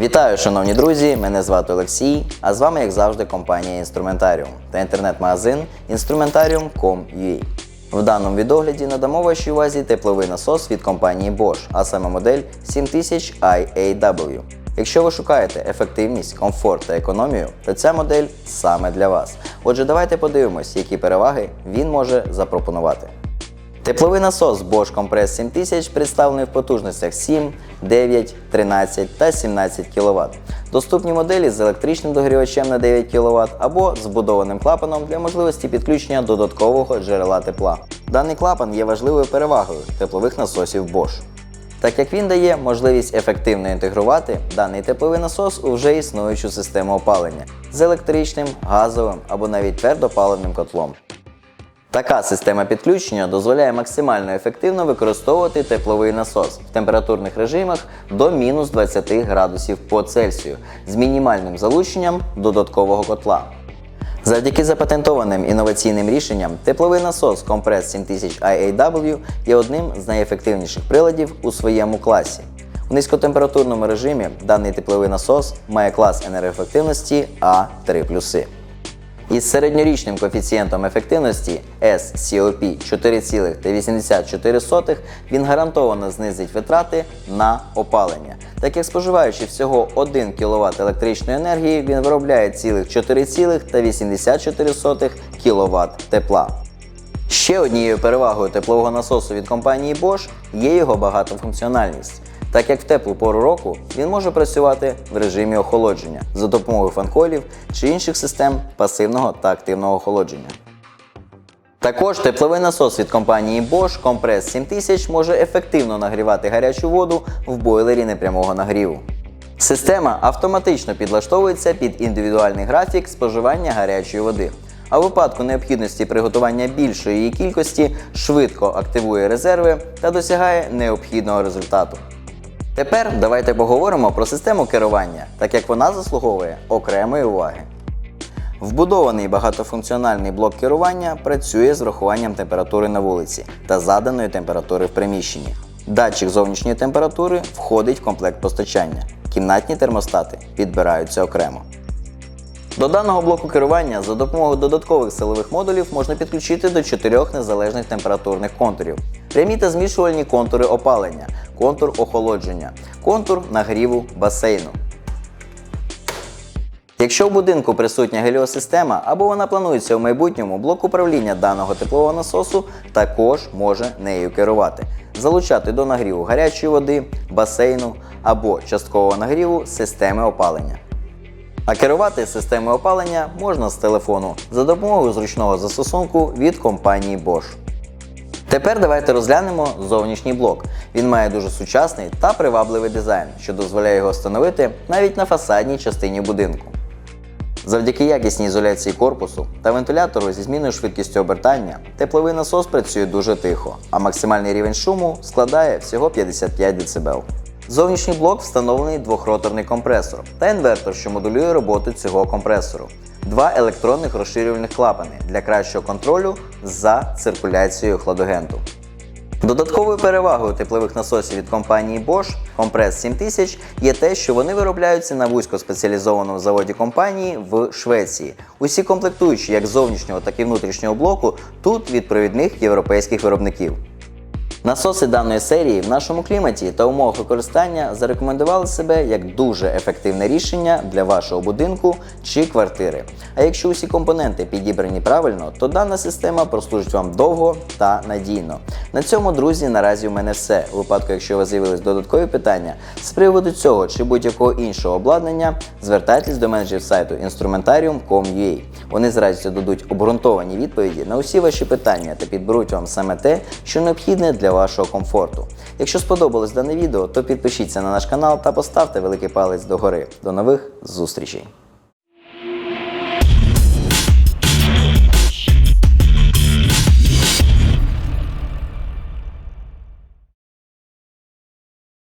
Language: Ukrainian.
Вітаю, шановні друзі! Мене звати Олексій, а з вами, як завжди, компанія Інструментаріум та інтернет-магазин Instrumentarium.com.ua. В даному відогляді надамо вашій увазі тепловий насос від компанії Bosch, а саме модель 7000 IAW. Якщо ви шукаєте ефективність, комфорт та економію, то ця модель саме для вас. Отже, давайте подивимось, які переваги він може запропонувати. Тепловий насос Bosch Compress 7000 представлений в потужностях 7, 9, 13 та 17 кВт. Доступні моделі з електричним догрівачем на 9 кВт або з вбудованим клапаном для можливості підключення додаткового джерела тепла. Даний клапан є важливою перевагою теплових насосів Bosch. Так як він дає можливість ефективно інтегрувати даний тепловий насос у вже існуючу систему опалення з електричним, газовим або навіть твердопаливним котлом. Така система підключення дозволяє максимально ефективно використовувати тепловий насос в температурних режимах до мінус 20 градусів по Цельсію з мінімальним залученням додаткового котла. Завдяки запатентованим інноваційним рішенням, тепловий насос Compress 7000 IAW є одним з найефективніших приладів у своєму класі. У низькотемпературному режимі даний тепловий насос має клас енергоефективності А3+. Із середньорічним коефіцієнтом ефективності SCOP 4,84 він гарантовано знизить витрати на опалення. Так як споживаючи всього 1 кВт електричної енергії, він виробляє цілих 4,84 кВт тепла. Ще однією перевагою теплового насосу від компанії Bosch є його багатофункціональність. Так як в теплу пору року він може працювати в режимі охолодження за допомогою фанколів чи інших систем пасивного та активного охолодження. Також тепловий насос від компанії Bosch Compress 7000 може ефективно нагрівати гарячу воду в бойлері непрямого нагріву. Система автоматично підлаштовується під індивідуальний графік споживання гарячої води, а в випадку необхідності приготування більшої її кількості швидко активує резерви та досягає необхідного результату. Тепер давайте поговоримо про систему керування, так як вона заслуговує окремої уваги. Вбудований багатофункціональний блок керування працює з врахуванням температури на вулиці та заданої температури в приміщенні. Датчик зовнішньої температури входить в комплект постачання. Кімнатні термостати підбираються окремо. До даного блоку керування за допомогою додаткових силових модулів можна підключити до чотирьох незалежних температурних контурів: прямі та змішувальні контури опалення, контур охолодження, контур нагріву басейну. Якщо в будинку присутня геліосистема або вона планується в майбутньому, блок управління даного теплового насосу також може нею керувати, залучати до нагріву гарячої води, басейну або часткового нагріву системи опалення. А керувати системою опалення можна з телефону за допомогою зручного застосунку від компанії Bosch. Тепер давайте розглянемо зовнішній блок. Він має дуже сучасний та привабливий дизайн, що дозволяє його встановити навіть на фасадній частині будинку. Завдяки якісній ізоляції корпусу та вентилятору зі змінною швидкістю обертання, тепловий насос працює дуже тихо, а максимальний рівень шуму складає всього 55 дБ. Зовнішній блок встановлений двохроторний компресор та інвертор, що модулює роботу цього компресору. Два електронних розширювальних клапани для кращого контролю за циркуляцією хладагенту. Додатковою перевагою теплових насосів від компанії Bosch Compress 7000 є те, що вони виробляються на вузькоспеціалізованому заводі компанії в Швеції. Усі комплектуючі як зовнішнього, так і внутрішнього блоку тут від провідних європейських виробників. Насоси даної серії в нашому кліматі та умовах використання зарекомендували себе як дуже ефективне рішення для вашого будинку чи квартири. А якщо усі компоненти підібрані правильно, то дана система прослужить вам довго та надійно. На цьому, друзі, наразі у мене все. У випадку, якщо у вас з'явились додаткові питання з приводу цього чи будь-якого іншого обладнання, звертайтесь до менеджерів сайту instrumentarium.com.ua. Вони з радістю дадуть обґрунтовані відповіді на усі ваші питання та підберуть вам саме те, що необхідне для вашого комфорту. Якщо сподобалось дане відео, то підпишіться на наш канал та поставте великий палець догори. До нових зустрічей!